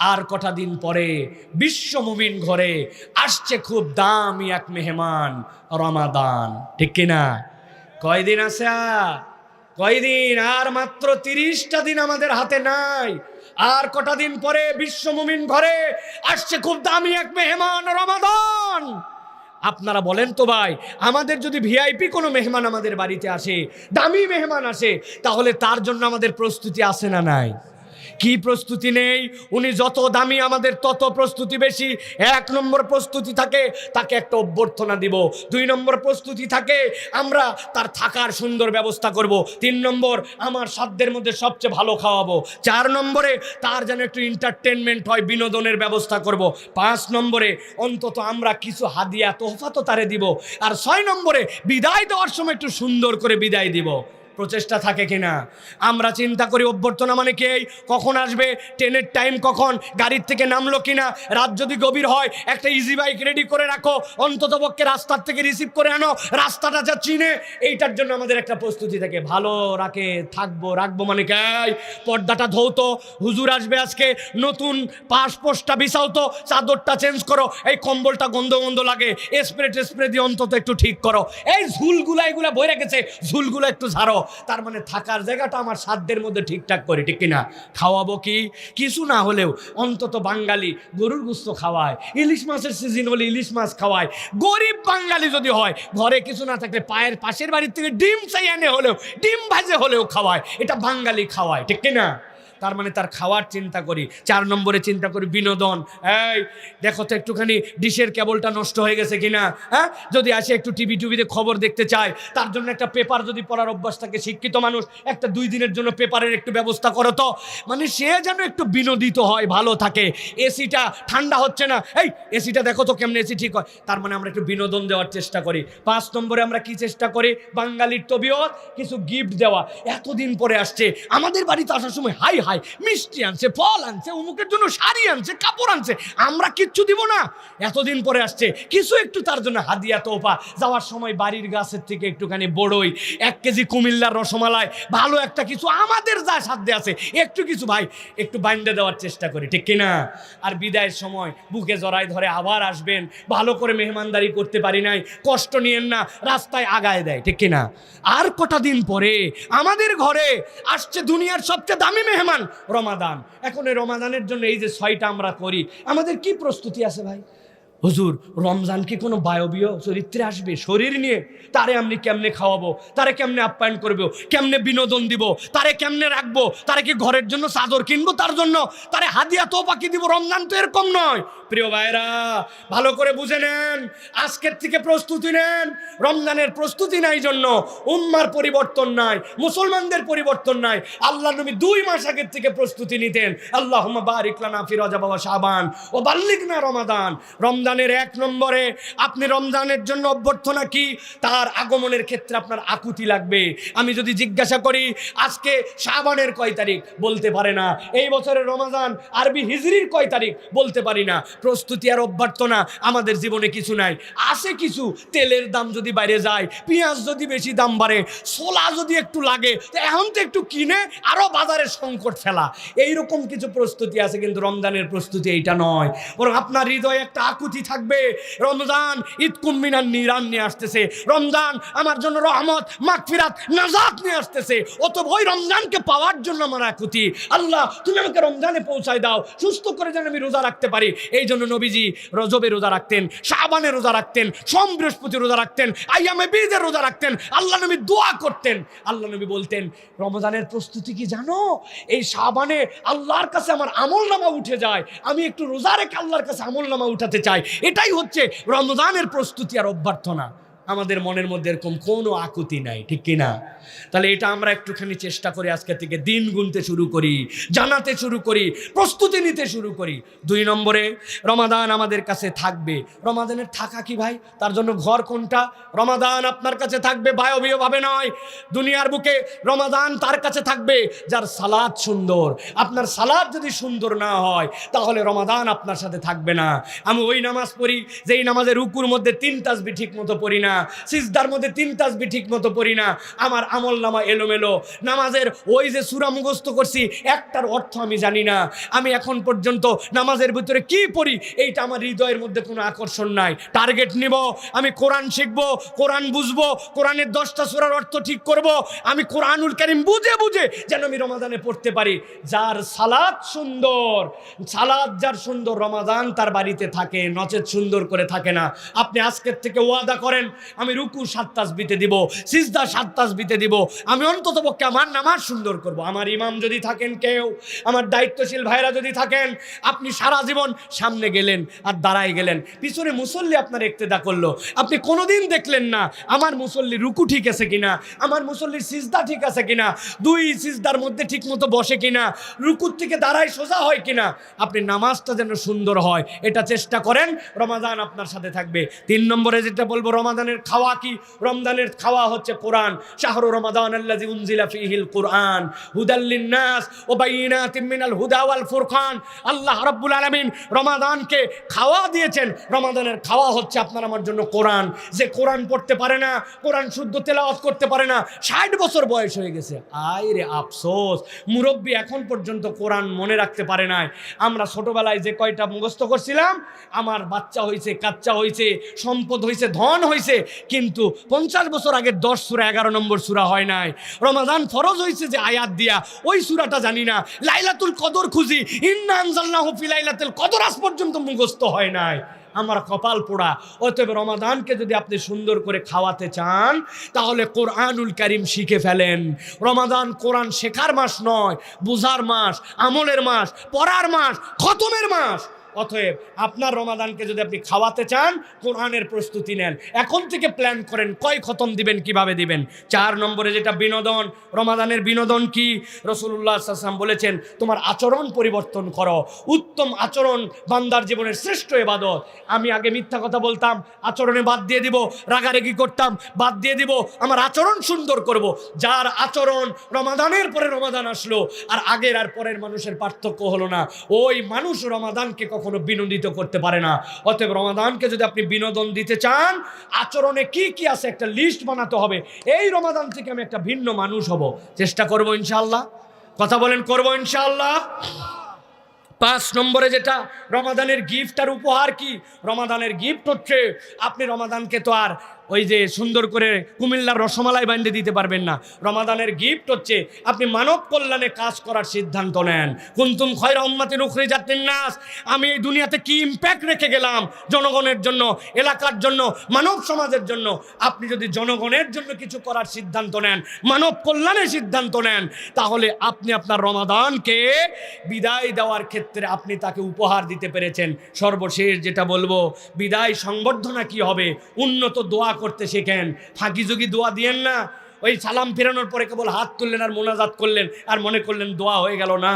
আর কটা দিন পরে বিশ্ব মুমিন ঘরে আসছে খুব দামি এক মেহমান, রমাদান। ঠিক কিনা? কয়দিন আছে? কয়দিন? আর মাত্র তিরিশটা দিন আমাদের হাতে নাই। আর কটা দিন পরে বিশ্ব মুমিন ঘরে আসছে খুব দামি এক মেহমান, রমাদান। আপনারা বলেন তো ভাই, আমাদের যদি ভিআইপি কোনো মেহমান আমাদের বাড়িতে আসে, দামি মেহমান আসে, তাহলে তার জন্য আমাদের প্রস্তুতি আছে না নাই? কি প্রস্তুতি নেই? উনি যত দামি আমাদের, তত প্রস্তুতি বেশি। এক নম্বর প্রস্তুতি থাকে, তাকে একটা অভ্যর্থনা দিব। দুই নম্বর প্রস্তুতি থাকে, আমরা তার থাকার সুন্দর ব্যবস্থা করব। তিন নম্বর, আমার সাধ্যের মধ্যে সবচেয়ে ভালো খাওয়াবো। চার নম্বরে, তার যেন একটু এন্টারটেনমেন্ট হয়, বিনোদনের ব্যবস্থা করব। পাঁচ নম্বরে, অন্তত আমরা কিছু হাদিয়া, তোহফা তো তারে দিব। আর ছয় নম্বরে, বিদায় দেওয়ার সময় একটু সুন্দর করে বিদায় দিব। প্রচেষ্টা থাকে কিনা? আমরা চিন্তা করি, অভ্যর্থনা মানে কে কখন আসবে? ট্রেনের টাইম কখন? গাড়ির থেকে নামলো কিনা? রাত যদি গভীর হয়, একটা ইজি বাইক রেডি করে রাখো, অন্তত পক্ষে রাস্তার থেকে রিসিভ করে আনো, রাস্তাটা যা চিনে, এইটার জন্য আমাদের একটা প্রস্তুতি থাকে। ভালো রাখে, থাকব, রাখব মানে কে পর্দাটা ধৌতো, হুজুর আসবে আজকে, নতুন পাশ পোস্টটা বিছাও তো, চাদরটা চেঞ্জ করো, এই কম্বলটা গন্ধ গন্ধ লাগে স্প্রে টেস্প্রে দিয়ে অন্তত একটু ঠিক করো। এই ঝুলগুলা এগুলা বই রেখেছে, ঝুলগুলো একটু ঝাড়ো। তার মানে থাকার জায়গাটা আমার সাধ্যের মধ্যে ঠিকঠাক করি, ঠিক কিনা? খাওয়াবো কি? কিছু না হলেও অন্তত বাঙালি গরুর গুস্ত খাওয়ায়, ইলিশ মাছের সিজন হলে ইলিশ মাছ খাওয়ায়। গরিব বাঙালি যদি হয়, ঘরে কিছু না থাকলে পায়ের পাশের বাড়ির থেকে ডিম চাই এনে হলেও, ডিম ভাজে হলেও খাওয়ায়, এটা বাঙালি খাওয়ায়, ঠিক কিনা? তার মানে তার খাওয়ার চিন্তা করি। চার নম্বরে চিন্তা করি, বিনোদন। এই, দেখো তো একটুখানি ডিশের কেবলটা নষ্ট হয়ে গেছে কিনা হ্যাঁ? যদি আসে একটু টিভি টিভিতে খবর দেখতে চায়, তার জন্য একটা পেপার যদি পড়ার অভ্যাস থাকে, শিক্ষিত মানুষ, একটা দুই দিনের জন্য পেপারের একটু ব্যবস্থা করো তো। মানে সে যেন একটু বিনোদিত হয়, ভালো থাকে। এসিটা ঠান্ডা হচ্ছে না। এই, এসিটা দেখো তো কেমন এসি ঠিক হয়। তার মানে আমরা একটু বিনোদন দেওয়ার চেষ্টা করি। পাঁচ নম্বরে আমরা কি চেষ্টা করি? বাঙালির তবিয়ত, কিছু গিফট দেওয়া। এতদিন পরে আসছে। আমাদের বাড়িতে আসার সময় হাই হাই মিষ্টি আনছে, ফল আনছে অমুকের জন্য শাড়ি আনছে, কাপড় আনছে, আমরা কিচ্ছু দিব না। এতদিন পরে আসছে, কিছু একটু তার জন্য হাদিয়া তোপা যাওয়ার সময় বাড়ির গাছের থেকে একটুখানি বড়ই, এক কেজি কুমিল্লার রসমালাই, ভালো একটা কিছু আমাদের যা সাধ্যে আছে, একটু কিছু ভাই, একটু বাইন্ডে দেওয়ার চেষ্টা করি, ঠিক কিনা? আর বিদায়ের সময় বুকে জড়াই ধরে আবার আসবেন, ভালো করে মেহমানদারি করতে পারি নাই, কষ্ট নিয়েন না, রাস্তায় আগায় দেয়, ঠিক কিনা? আর কটা দিন পরে আমাদের ঘরে আসছে দুনিয়ার সবচেয়ে দামি মেহমান রমাদান। এখন এই রমাদানের জন্য এই যে ছয়টা আমরা করি। আমাদের কি প্রস্তুতি আছে ভাই? হুজুর রমজান কি কোনো বায়বীয় চরিত্রে আসবে? শরীর নিয়ে? তারে আমি কেমনে খাওয়াবো? তারে কেমনে আপ্যায়ন করব? কেমনে বিনোদন দিব? তারে কেমনে রাখব? তারে কি ঘরের জন্য চাদর কিনবো তার জন্য? তারে হাদিয়া তো পাখি দিব? রমজান তো এরকম নয়। প্রিয় ভাইরা ভালো করে বুঝে নেন। আজকের থেকে প্রস্তুতি নেন। রমজানের প্রস্তুতি নাই জন্য। উম্মার পরিবর্তন নাই। মুসলমানদের পরিবর্তন নাই। আল্লাহ নবী দুই মাস আগের থেকে প্রস্তুতি নিতেন। আল্লাহ বারিক লানা ফিরোজা বাবা শাবান ও বাল্লিক না রমাদান রমজানের এক নম্বরে আপনি রমজানের জন্য অভ্যর্থনা কি? তার আগমনের ক্ষেত্রে আপনার আকুতি লাগবে। আমি যদি জিজ্ঞাসা করি, আজকে শাবানের কয় তারিখ? বলতে পারে না। এই বছরের রমাজান আরবি হিজরির কয় তারিখ? বলতে পারি না। প্রস্তুতি আর অভ্যর্থনা আমাদের জীবনে কিছু নাই। আছে কিছু, তেলের দাম যদি বাইরে যায়, পেঁয়াজ যদি বেশি দাম বাড়ে সোলা যদি একটু লাগে, তো এখন তো একটু কিনে আরও বাজারে সংকট ফেলা। এইরকম কিছু প্রস্তুতি আছে, কিন্তু রমজানের প্রস্তুতি এইটা নয়। বরং আপনার হৃদয়ে একটা আকুতি থাকবে। রমজান ঈদ কুম্মিনার নিরান নিয়ে আসতেছে। রমজান আমার জন্য রহমত, মাগফিরাত, নাজাত নিয়ে আসতেছে। অত ওই রমজানকে পাওয়ার জন্য আমার আকুতি। আল্লাহ, তুমি আমাকে রমজানে পৌঁছায় দাও। সুস্থ করে যেন আমি রোজা রাখতে পারি। এই জন্য নবীজি রজবে রোজা রাখতেন শাবানে রোজা রাখতেন, সোম বৃহস্পতি রোজা রাখতেন আইয়ামে বিদের রোজা রাখতেন। আল্লাহ নবী দোয়া করতেন। আল্লাহ নবী বলতেন, রমজানের প্রস্তুতি কি জানো? এই শাবানে আল্লাহর কাছে আমার আমল নামা উঠে যায়। আমি একটু রোজা রেখে আল্লাহর কাছে আমল নামা উঠাতে চাই। এটাই হচ্ছে রমজানের প্রস্তুতি আর অভ্যর্থনা। আমাদের মনের মধ্যে এরকম কোনো আকুতি নাই, ঠিক কিনা? তাহলে এটা আমরা একটুখানি চেষ্টা করি আজকে থেকে দিন গুনতে শুরু করি, জানাতে শুরু করি, প্রস্তুতি নিতে শুরু করি। দুই নম্বরে, রমাদান আমাদের কাছে থাকবে। রমাদানের থাকা কি ভাই? তার জন্য ঘর কোনটা? রমাদান আপনার কাছে থাকবে বায়বীয় ভাবে নয়। দুনিয়ার বুকে রমাদান তার কাছে থাকবে, যার সালাদ সুন্দর। আপনার সালাদ যদি সুন্দর না হয়, তাহলে রমাদান আপনার সাথে থাকবে না। আমি ওই নামাজ পড়ি, যেই নামাজের রুকুর মধ্যে তিন তাসবি ঠিক মতো পড়ি না। সিজদার মধ্যে তিন তাসবি ঠিক মতো পড়ি না। আমার আমল নামা এলোমেলো। নামাজের ওই যে সুরা মুখস্থ করছি, একটার অর্থ আমি জানি না। আমি এখন পর্যন্ত নামাজের ভিতরে কি পড়ি, এইটা আমার হৃদয়ের মধ্যে কোনো আকর্ষণ নাই। টার্গেট নিব, আমি কোরআন শিখব, কোরআন বুঝব, কোরআনের দশটা সুরার অর্থ ঠিক করব। আমি কোরআনুল কারিম বুঝে বুঝে যেন আমি রমাদানে পড়তে পারি। যার সালাদ সুন্দর সালাদ যার সুন্দর রমাদান তার বাড়িতে থাকে, নচেত সুন্দর করে থাকে না। আপনি আজকের থেকে ওয়াদা করেন আমি রুকু সাত তাসবিতে দিব, সিজদা সাত তাসবিতে দিব, আমি অন্তত পক্ষে আমার নামাজ সুন্দর করব। আমার ইমাম যদি থাকেন কেউ, আমার দায়িত্বশীল ভাইরা যদি থাকেন, আপনি সারা জীবন সামনে গেলেন আর দাঁড়ায় গেলেন। পিছনে মুসল্লি আপনার একতেদা করল। আপনি কোনোদিন দেখলেন না, আমার মুসল্লি রুকু ঠিক আছে কিনা, আমার মুসল্লির সিজদা ঠিক আছে কিনা, দুই সিজদার মধ্যে ঠিক মতো বসে কিনা, রুকুর থেকে দাঁড়ায় সোজা হয় কিনা, আপনি নামাজটা যেন সুন্দর হয়, এটা চেষ্টা করেন রমাদান আপনার সাথে থাকবে। তিন নম্বরে যেটা বলব রমাদানের খাওয়া কি? রমজানের খাওয়া হচ্ছে কোরআন। শাহরু রমাদান আল্লাজি উনজিলা ফিহিল কোরআন। হুদাল্লিন নাস ও বাইনাতিম মিনাল হুদা ওয়াল ফুরকান। আল্লাহ রাব্বুল আলামিন রমাদানকে খাওয়া দিয়েছেন। রমাদানের খাওয়া হচ্ছে আপনার আমার জন্য কোরআন। যে কোরআন পড়তে পারে না, কোরআন শুদ্ধ তেলাওয়াত করতে পারে না, ষাট বছর বয়স হয়ে গেছে। আয় রে আফসোস, মুরব্বী এখন পর্যন্ত কোরআন মনে রাখতে পারে নাই। আমরা ছোটবেলায় যে কয়টা মুখস্থ করছিলাম, আমার বাচ্চা হয়েছে কাচ্চা হয়েছে সম্পদ হয়েছে ধন হয়েছে কিন্তু পঞ্চাশ বছর আগে দশ সুরা, এগারো নম্বর সুরা হয় নাই। রমাদান ফরজ হয়েছে যে আয়াত দিয়া, ওই সুরাটা জানি না। লাইলাতুল কদর খুঁজি, ইন্না লাইলাতুল কদর আজ পর্যন্ত মুখস্থ হয় নাই। আমার কপাল পোড়া। অতএব রমাদানকে যদি আপনি সুন্দর করে খাওয়াতে চান, তাহলে কোরআনুল কারিম শিখে ফেলেন। রমাদান কোরআন শেখার মাস নয়, বুঝার মাস, আমলের মাস, পড়ার মাস, খতমের মাস। অতএব আপনার রমাদানকে যদি আপনি খাওয়াতে চান, কোরআনের প্রস্তুতি নেন। এখন থেকে প্ল্যান করেন, কয় খতম দিবেন, কীভাবে দিবেন? চার নম্বরে যেটা বিনোদন, রমাদানের বিনোদন কি? রসুল্লাহ আসলাম বলেছেন, তোমার আচরণ পরিবর্তন করো। উত্তম আচরণ বান্দার জীবনের শ্রেষ্ঠ এবাদত আমি আগে মিথ্যা কথা বলতাম, আচরণে বাদ দিয়ে দিব, রাগারেগি করতাম, বাদ দিয়ে দিব, আমার আচরণ সুন্দর করব। যার আচরণ রমাদানের পরে রমাদান আসলো, আর আগের আর পরের মানুষের পার্থক্য হলো না। ওই মানুষ রমাদানকে বিনোদিত করতে পারে না। অতএব রমাদানকে যদি আপনি বিনোদন দিতে চান, আচরণে কি কি আছে একটা লিস্ট বানাতে হবে। এই রমাদান থেকে আমি একটা ভিন্ন মানুষ হব। চেষ্টা করব ইনশাল্লাহ কথা বলেন, করব ইনশাল্লাহ পাঁচ নম্বরে যেটা, রমাদানের গিফট আর উপহার কি? রমাদানের গিফট হচ্ছে, আপনি রমাদানকে তো আর ওই যে সুন্দর করে কুমিল্লার রসমালাই বান্ধে দিতে পারবেন না। রমাদানের গিফট হচ্ছে, আপনি মানব কল্যাণে কাজ করার সিদ্ধান্ত নেন। কুন্তুম খয়রা উম্মাতির উখরি জাতির নাস আমি এই দুনিয়াতে কি ইম্প্যাক্ট রেখে গেলাম? জনগণের জন্য, এলাকার জন্য, মানব সমাজের জন্য। আপনি যদি জনগণের জন্য কিছু করার সিদ্ধান্ত নেন, মানব কল্যাণের সিদ্ধান্ত নেন, তাহলে আপনি আপনার রমাদানকে বিদায় দেওয়ার ক্ষেত্রে আপনি তাকে উপহার দিতে পেরেছেন। সর্বশেষ যেটা বলব, বিদায় সংবর্ধনা কি হবে? উন্নত দোয়া করতে শেখেন। ফাঁকি যোগী দোয়া দিয়েন না। ওই সালাম ফেরানোর পরে কেবল হাত তুললেন আর মোনাজাত করলেন আর মনে করলেন দোয়া হয়ে গেল না।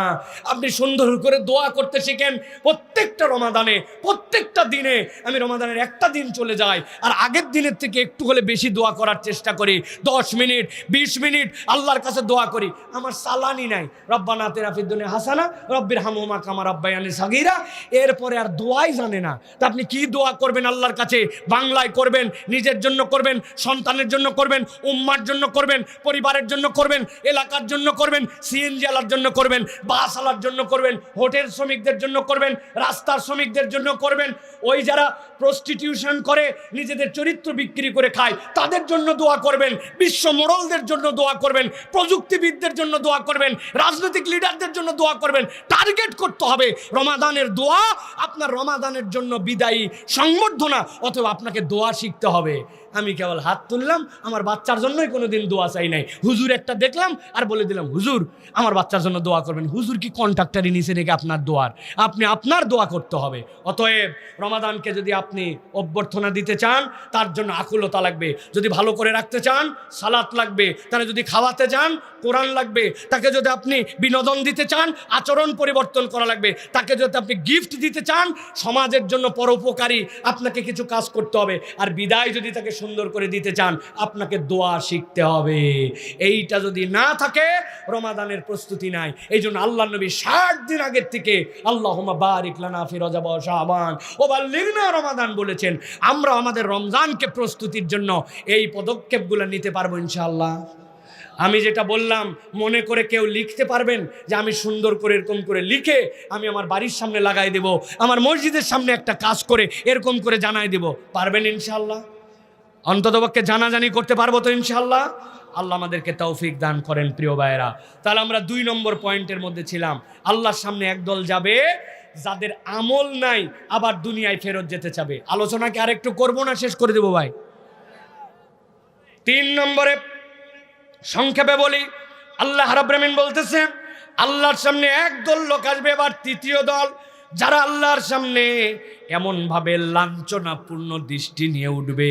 আপনি সুন্দর করে দোয়া করতে শিখেন প্রত্যেকটা রমাদানে, প্রত্যেকটা দিনে। আমি রমাদানের একটা দিন চলে যাই আর আগের দিনের থেকে একটু হলে বেশি দোয়া করার চেষ্টা করি। দশ মিনিট, বিশ মিনিট আল্লাহর কাছে দোয়া করি। আমার সালানি নাই। রব্বা রব্বানা তেরাফিদ্দুনে হাসানা, রব্বির হামুমা কামার আব্বায়ানি সাগিরা। এরপরে আর দোয়াই জানে না। তা আপনি কি দোয়া করবেন আল্লাহর কাছে? বাংলায় করবেন, নিজের জন্য করবেন, সন্তানের জন্য করবেন, উম্মার জন্য করবেন, পরিবারের জন্য করবেন, এলাকার জন্য করবেন সিএনজি আলার জন্য করবেন, বাস আলার জন্য করবেন, হোটেল শ্রমিকদের জন্য করবেন, রাস্তার শ্রমিকদের জন্য করবেন, ওই যারা প্রস্টিটিউশন করে, নিজেদের চরিত্র বিক্রি করে খায়, তাদের জন্য দোয়া করবেন, বিশ্ব মোড়লদের জন্য দোয়া করবেন, প্রযুক্তিবিদদের জন্য দোয়া করবেন, রাজনৈতিক লিডারদের জন্য দোয়া করবেন টার্গেট করতে হবে, রমাদানের দোয়া আপনার রমাদানের জন্য বিদায়ী, সংবর্ধনা, অথবা আপনাকে দোয়া শিখতে হবে। আমি কেবল হাত তুললাম, আমার বাচ্চার জন্যই কোনোদিন দোয়া চাই নাই। হুজুর একটা দেখলাম আর বলে দিলাম, হুজুর, আমার বাচ্চার জন্য দোয়া করবেন। হুজুর কি কন্ট্রাক্টারই নিচে রেখে আপনার দোয়ার? আপনি আপনার দোয়া করতে হবে। অতএব রমাদানকে যদি আপনি অভ্যর্থনা দিতে চান, তার জন্য আকুলতা লাগবে। যদি ভালো করে রাখতে চান, সালাত লাগবে। তাহলে যদি খাওয়াতে চান, কোরআন লাগবে। তাকে যদি আপনি বিনোদন দিতে চান, আচরণ পরিবর্তন করা লাগবে। তাকে যদি আপনি গিফট দিতে চান, সমাজের জন্য পরোপকারী আপনাকে কিছু কাজ করতে হবে। আর বিদায় যদি তাকে সুন্দর করে দিতে চান, আপনাকে দোয়া শিখতে হবে। এইটা যদি না থাকে, রমাদানের প্রস্তুতি নাই। এই জন্য আল্লাহ নবী ষাট দিন আগের থেকে আল্লাহ বারিক লানা ফিরোজাব শাহবান ও বা লিগনা রমাদান বলেছেন, আমরা আমাদের রমজানকে প্রস্তুতির জন্য এই পদক্ষেপগুলো নিতে পারব ইনশাআল্লাহ। আমি যেটা বললাম, মনে করে কেউ লিখতে পারবেন যে আমি সুন্দর করে এরকম করে লিখে আমি আমার বাড়ির সামনে লাগাই দেব, আমার মসজিদের সামনে একটা কাজ করে এরকম করে জানাই দেব। পারবেন ইনশাল্লাহ অন্ততপক্ষে জানাজানি করতে পারব তো ইনশাল্লাহ আল্লাহ আমাদেরকে তৌফিক দান করেন প্রিয় ভাইয়েরা। তাহলে আমরা দুই নম্বর পয়েন্টের মধ্যে ছিলাম। আল্লাহর সামনে একদল যাবে, যাদের আমল নাই, আবার দুনিয়ায় ফেরত যেতে চাবে। আলোচনাকে আরেকটু করব না শেষ করে দেবো ভাই? তিন নম্বরে সংক্ষেপে বলি, আল্লাহ রাব্রামিন বলতেছেন আল্লাহর সামনে একদল লোক আসবে, এবার তৃতীয় দল, যারা আল্লাহর সামনে এমনভাবে লাঞ্ছনাপূর্ণ দৃষ্টি নিয়ে উঠবে।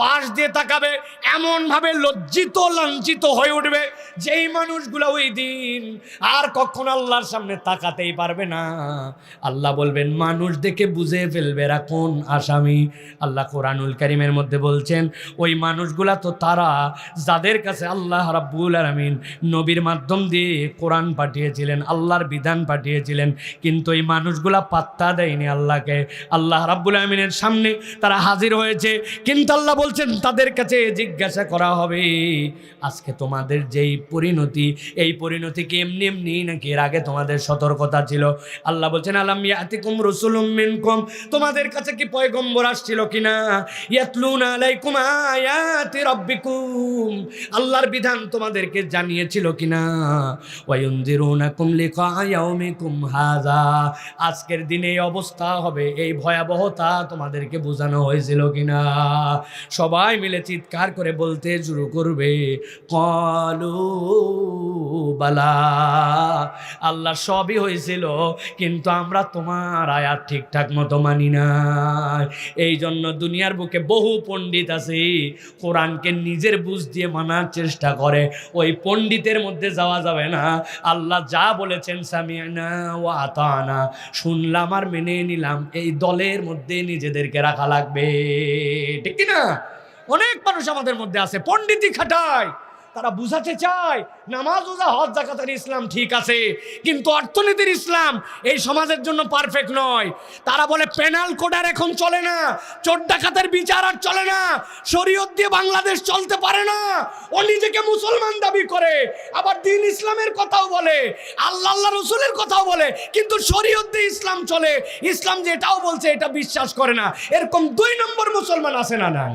পাশ দিয়ে তাকাবে এমন ভাবে লজ্জিত, লাঞ্ছিত হয়ে উঠবে যেই মানুষগুলো ওই দিন আর কখনো আল্লাহর সামনে তাকাতেই পারবে না। আল্লাহ বলবেন, মানুষ দেখে বুঝে ফেলবে এরা কোন আসামি? আল্লাহ কোরআনুল করিমের মধ্যে বলছেন, ওই মানুষগুলা তো তারা যাদের কাছে আল্লাহ রাব্বুল আলামিন নবীর মাধ্যম দিয়ে কোরআন পাঠিয়েছিলেন, আল্লাহর বিধান পাঠিয়েছিলেন, কিন্তু এই মানুষগুলা পাত্তা দেয়নি আল্লাহকে। আল্লাহ রাব্বুল আলমিনের সামনে তারা হাজির হয়েছে, কিন্তু আল্লাহ বলছেন, তাদের কাছে জিজ্ঞাসা করা হবে, আজকে তোমাদের যেই পরিণতি, এই পরিণতি কি এমনি এমনি নাকি এর আগে তোমাদের সতর্কতা ছিল? আল্লাহ বলছেন, আলাম ইয়াতিকুম রসুলুম মিনকুম, তোমাদের কাছে কি পয়গম্বর আসছিল কিনা? ইয়াতলুনা আলাইকুম আয়াতি রাব্বিকুম, আল্লাহর বিধান তোমাদেরকে জানিয়েছিল কিনা? ওয়ায়ুনজিরুনাকুম লিকা ইয়াউমিকুম হাযা, আজকের দিনে এই অবস্থা হবে, এই ভয়াবহতা তোমাদেরকে বোঝানো হয়েছিল কিনা? সবাই মিলে চিৎকার করে বলতে শুরু করবে, কলু বালা। আল্লাহ সবই হয়েছিল, কিন্তু আমরা তোমার আয়াত ঠিকঠাক মতো মানি না। এই জন্য দুনিয়ার বুকে বহু পণ্ডিত আছে, কোরআনকে নিজের বুঝ দিয়ে মানার চেষ্টা করে। ওই পণ্ডিতের মধ্যে যাওয়া যাবে না। আল্লাহ যা বলেছেন সামিয়ানা ও আতানা শুনলাম আর মেনে নিলাম, এই দলের মধ্যে নিজেদেরকে রাখা লাগবে। ঠিক না অনেক মানুষ আমাদের মধ্যে আছে। পণ্ডিতই খাটায়, তারা বুঝাতে চায়, নামাজ ওজা হজ জাকাতের ইসলাম ঠিক আছে, কিন্তু অর্থনীতির ইসলাম এই সমাজের জন্য পারফেক্ট নয়। তারা বলে পেনাল কোড আর এখন চলে না, চোর ডাকাতের বিচার আর চলে না, শরীয়ত দিয়ে বাংলাদেশ চলতে পারে না, ও নিজেকে মুসলমান দাবি করে, আবার দিন ইসলামের কথাও বলে, আল্লাহ আল্লাহ রসুলের কথাও বলে, কিন্তু শরীয়ত দিয়ে ইসলাম চলে, ইসলাম যে এটাও বলছে, এটা বিশ্বাস করে না। এরকম দুই নম্বর মুসলমান আছে না নাই?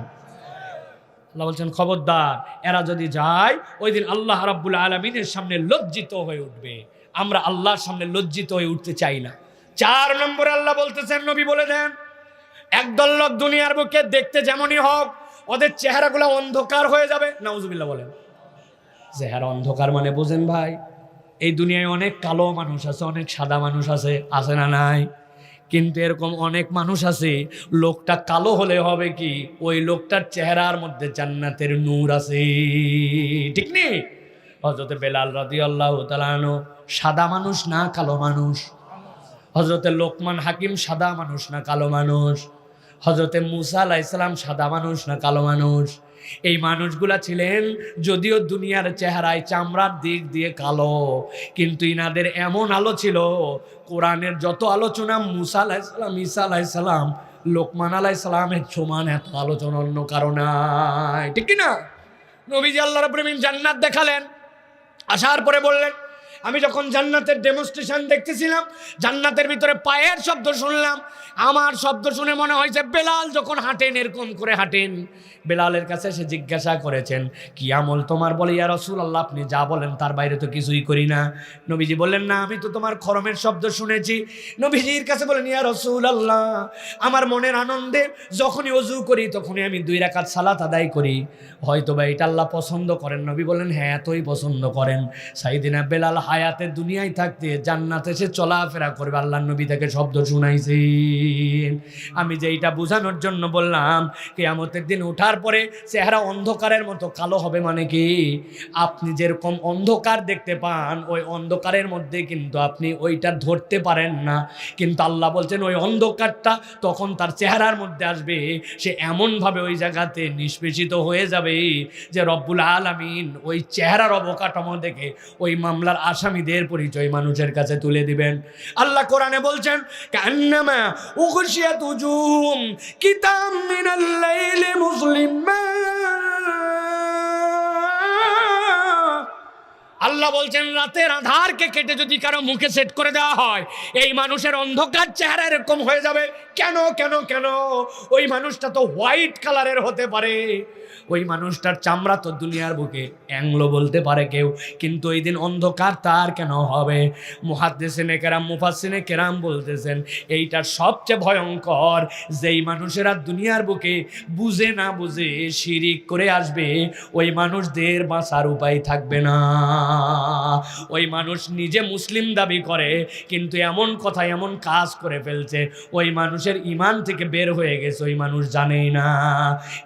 আল্লাহ বলছেন, খবরদার, এরা যদি যায়, ওই দিন আল্লাহ রাব্বুল আলমিনের সামনে লজ্জিত হয়ে উঠবে। আমরা আল্লাহর সামনে লজ্জিত হয়ে উঠতে চাই না। চার নম্বরে আল্লাহ বলতেছেন, নবী বলে দেন, একদল লোক দুনিয়ার বুকে দেখতে যেমনই হোক, ওদের চেহারাগুলো অন্ধকার হয়ে যাবে। নাউজুবিল্লাহ বলেন। চেহারা অন্ধকার মানে বোঝেন ভাই, এই দুনিয়ায় অনেক কালো মানুষ আছে, অনেক সাদা মানুষ আছে আছে না নাই? কিন্তু এরকম অনেক মানুষ আছে, লোকটা কালো হলে হবে কি? ওই লোকটার চেহারার মধ্যে জান্নাতের নূর আছে। ঠিক নেই? হজরতে বেলাল রাদি আল্লাহ সাদা মানুষ না কালো মানুষ? হজরতে লোকমান হাকিম সাদা মানুষ না কালো মানুষ? হজরতে মুসা আলাহ ইসলাম সাদা মানুষ না কালো মানুষ? এই মানুষগুলা ছিলেন যদিও দুনিয়ার চেহারায় চামড়ার দিক দিয়ে কালো, কিন্তু ইনাদের এমন আলো ছিল, কোরআনের যত আলোচনা মুসা আলাইসালাম ঈসা আলাইসালাম লোকমান আলাইসালামের সমান এত আলোচনা অন্য কারণায় ঠিক কিনা? নবীজি আল্লাহ প্রেমিন জান্নাত দেখালেন, আসার পরে বললেন আমি যখন জান্নাতের ডেমনস্ট্রেশন দেখতেছিলাম, জান্নাতের ভিতরে পায়ের শব্দ শুনলাম, আমার শব্দ শুনে মনে হয়েছে বেলাল যখন হাঁটেন, এরকম করে হাঁটেন। বেলালের কাছে সে জিজ্ঞাসা করেছেন, কি আমল তোমার? বলে, ইয়া রসুল আল্লাহ আপনি যা বলেন তার বাইরে তো কিছুই করি না। নবীজি বললেন, না, আমি তো তোমার খরমের শব্দ শুনেছি। নবীজির কাছে বলেন, ইয়া রসুল আল্লাহ আমার মনের আনন্দে যখনই অজু করি, তখনই আমি দুই রাকাত সালাত আদায় করি। হয়তো বা এটা আল্লাহ পছন্দ করেন। নবী বলেন হ্যাঁ এতই পছন্দ করেন। সাইদিনা বেলাল হায়াতে দুনিয়ায় থাকতে জান্নাতে সে চলাফেরা করবে। আল্লাহ নবী তাকে শব্দ শুনাইছেন। আমি যে এইটা বোঝানোর জন্য বললাম, কেয়ামতের দিন ওঠার পরে চেহারা অন্ধকারের মতো কালো হবে মানে কি? আপনি যেরকম অন্ধকার দেখতে পান, ওই অন্ধকারের মধ্যে কিন্তু আপনি ওইটা ধরতে পারেন না। কিন্তু আল্লাহ বলছেন, ওই অন্ধকারটা তখন তার চেহারার মধ্যে আসবে। সে এমনভাবে ওই জায়গাতে নিষ্পেষিত হয়ে যাবে যে রব্বুল আলামিন ওই চেহারার অবকাঠামো দেখে ওই মামলার আসামিদের পরিচয় মানুষের কাছে তুলে দিবেন। আল্লাহ কোরআনে বলছেন, কান্নামা উখশিয়াত উজুহুম কিতাম মিনাল লাইলি মুসলিমা। আল্লাহ বলছেন, রাতের আধারকে কেটে যদি কারও মুখে সেট করে দেওয়া হয়, এই মানুষের অন্ধকার চেহারা এরকম হয়ে যাবে। কেন কেন কেন? ওই মানুষটা তো হোয়াইট কালারের হতে পারে। ওই মানুষটার চামড়া তো দুনিয়ার বুকে অ্যাংলো বলতে পারে কেউ। কিন্তু ওই দিন অন্ধকার তার কেন হবে? মুহাদ্দেসিনে কেরাম মুফাসিনে কেরাম বলতেছেন, এইটার সবচেয়ে ভয়ঙ্কর যেই মানুষেরা দুনিয়ার বুকে বুঝে না বুঝে শিরিক করে আসবে, ওই মানুষদের বাঁচার উপায় থাকবে না। ওই মানুষ নিজে মুসলিম দাবি করে, কিন্তু এমন কথা, এমন কাজ করে ফেলছে, ওই মানুষের ইমান থেকে বের হয়ে গেছে, ওই মানুষ জানেই না।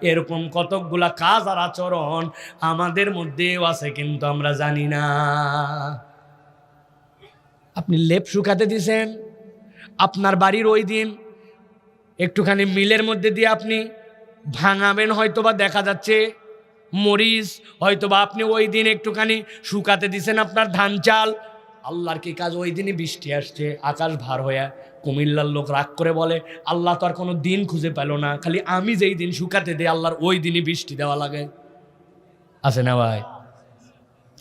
এরকম কতকগুলা কাজ আর আচরণ আমাদের মধ্যেও আছে, কিন্তু আমরা জানি না। আপনি লেপ শুকাতে দিছেন, আপনার বাড়ির ওই দিন একটুখানি মিলের মধ্যে দিয়ে আপনি ভাঙাবেন হয়তো বা দেখা যাচ্ছে মরিচ হয়তো বা আপনি ওই দিন একটুখানি শুকাতে দিছেন আপনার ধান চাল। আল্লাহর কি কাজ? ওই দিনই বৃষ্টি আসছে, আকাশ ভার হয়ে কুমিল্লার লোক রাগ করে বলে, আল্লাহ তো আর কোনো দিন খুঁজে পেল না, খালি আমি যেই দিন শুকাতে দিই, আল্লাহর ওই দিনই বৃষ্টি দেওয়া লাগে। আছে না ভাই?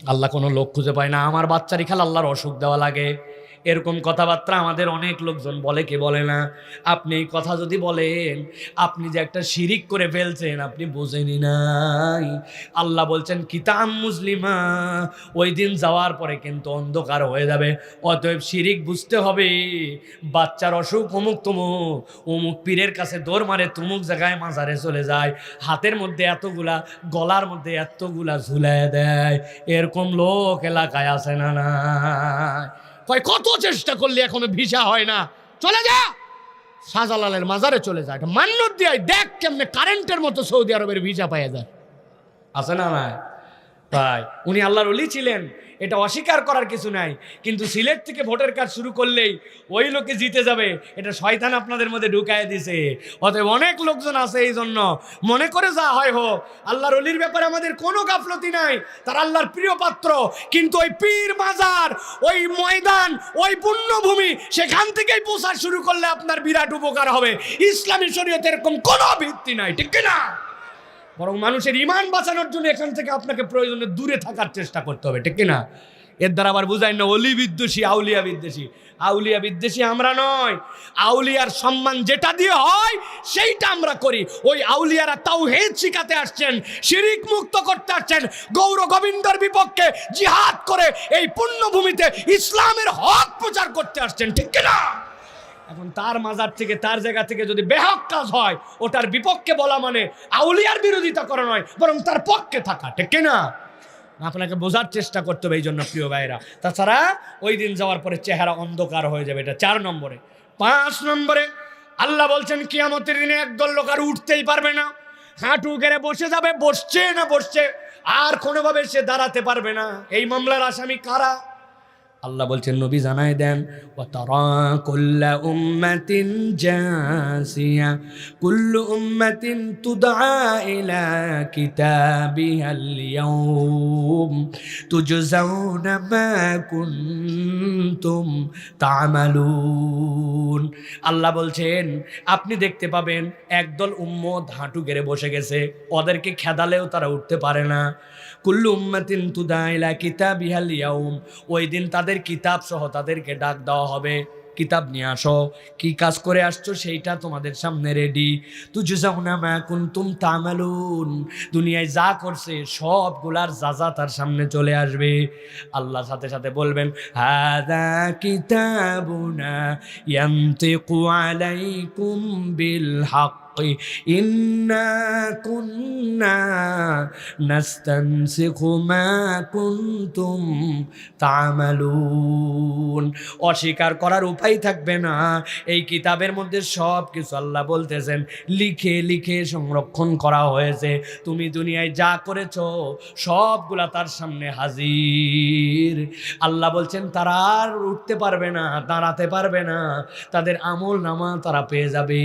আল্লাহ কোনো লোক খুঁজে পায় না, আমার বাচ্চারই খালি আল্লাহর অসুখ দেওয়া লাগে। এরকম কথাবার্তা আমাদের অনেক লোকজন বলে, কে বলে না? আপনি এই কথা যদি বলেন, আপনি যে একটা শিরিক করে ফেলছেন, আপনি বোঝেনি নাই। আল্লাহ বলছেন, কিতাম মুসলিমা। ওই দিন যাওয়ার পরে কিন্তু অন্ধকার হয়ে যাবে। অতএব শিরিক বুঝতে হবে। বাচ্চার অসুখ, অমুক তমুক, অমুক পীরের কাছে দৌড় মারে, তুমুক জায়গায় মাজারে চলে যায়। হাতের মধ্যে এতগুলা, গলার মধ্যে এতগুলা ঝুলাই দেয়। এরকম লোক এলাকায় আছে না না কয়, কত চেষ্টা করলে, এখনও ভিসা হয় না? চলে যা! শাহজালালের মাজারে চলে যা যায়। মান্যত দিয়ে দেখ কেমনে কারেন্টের মতো সৌদি আরবের ভিসা পাইয়া যায়। আছে না ভাই তাই উনি আল্লাহর ওলি ছিলেন। এটা অস্বীকার করার কিছু নাই। কিন্তু সিলেট থেকে ভোটের কাজ শুরু করলেই ওই লোকে জিতে যাবে, এটা শয়তান আপনাদের মধ্যে ঢুকায় দিছে। অতএব অনেক লোকজন আছে এই জন্য মনে করে যা হয় হোক, আল্লাহর অলির ব্যাপারে আমাদের কোনো গাফলতি নাই, তার আল্লাহর প্রিয় পাত্র। কিন্তু ওই পীর মাজার, ওই ময়দান, ওই পুণ্যভূমি সেখান থেকেই প্রচার শুরু করলে আপনার বিরাট উপকার হবে। ইসলামী শরীয়তে এরকম কোনো ভিত্তি নাই, ঠিক না বরং মানুষের ইমান বাঁচানোর জন্য এখান থেকে আপনাকে প্রয়োজনে দূরে থাকার চেষ্টা করতে হবে, ঠিক না এর দ্বারা আবার বুঝাই না, অলি বিদ্বেষী, আউলিয়া বিদ্বেষী। আউলিয়া বিদ্বেষী আমরা নয়, আউলিয়ার সম্মান যেটা দিয়ে হয়, সেইটা আমরা করি। ওই আউলিয়ারা তাও হেদ শিখাতে আসছেন, শিরিক মুক্ত করতে আসছেন, গৌর গোবিন্দর বিপক্ষে জিহাদ করে এই পুণ্যভূমিতে ইসলামের হক প্রচার করতে আসছেন, ঠিক না এখন তার মাজার থেকে, তার জায়গা থেকে যদি বেহক কাজ হয় ওটার বিপক্ষে বলা মানে আউলিয়ার বিরোধিতা করা নয়, বরং তার পক্ষে থাকা, ঠিক না? আপনাকে বোঝার চেষ্টা করতে হবে এই জন্য প্রিয় ভাইরা তাছাড়া ওই দিন যাওয়ার পরে চেহারা অন্ধকার হয়ে যাবে, এটা চার নম্বরে। পাঁচ নম্বরে, আল্লাহ বলছেন, কিয়ামতের দিনে একদল লোক আর উঠতেই পারবে না। হাঁটু গেড়ে বসে যাবে, বসছে না বসছে, আর কোনোভাবে সে দাঁড়াতে পারবে না। এই মামলার আসামি কারা? আল্লাহ বলছেন, নবী জানাই দেন ও কুল্লা কুল্লু আল্লাহ বলছেন, আপনি দেখতে পাবেন, একদল উম্মত হাঁটু গেড়ে বসে গেছে, ওদেরকে খেদালেও তারা উঠতে পারে না। কুল্লু উম্মাতিন তুদাইলা কিতাব ইহাল ইয়াউম। ওই দিন তাদের কিতাব সহ তাদেরকে ডাক দেওয়া হবে। কিতাব নিয়ে আসো। কি কাজ করে আসছো সেইটা তোমাদের সামনে রেডি তুজু যাও না মা কুন্তুম তামালুন। দুনিয়ায় যা করছে সবগুলার যা তার সামনে চলে আসবে। আল্লাহ সাথে সাথে বলবেন হাদা কিতাবুনা ইয়ান্তিকু আলাইকুম বিল হক। إنا كنا نستنسخ ما كنتم تعملون অস্বীকার করার উপায় থাকবে না এই কিতাবের মধ্যে সব কিছু আল্লাহ বলতেছেন লিখে লিখে সংরক্ষণ করা হয়েছে তুমি দুনিয়ায় যা করেছো সবগুলা তার সামনে হাজির আল্লাহ বলছেন তারা আর উঠতে পারবে না দাঁড়াতে পারবে না তাদের আমল নামা তারা পেয়ে যাবে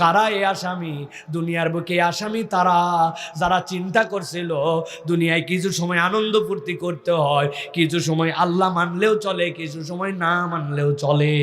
কারা এ আসামি? দুনিয়ার বুকে আসামি তারা? যারা চিন্তা করছিল, দুনিয়ায় কিছু সময় আনন্দ ফুর্তি করতে হয়, কিছু সময় আল্লাহ মানলেও চলে, কিছু সময় না মানলেও চলে।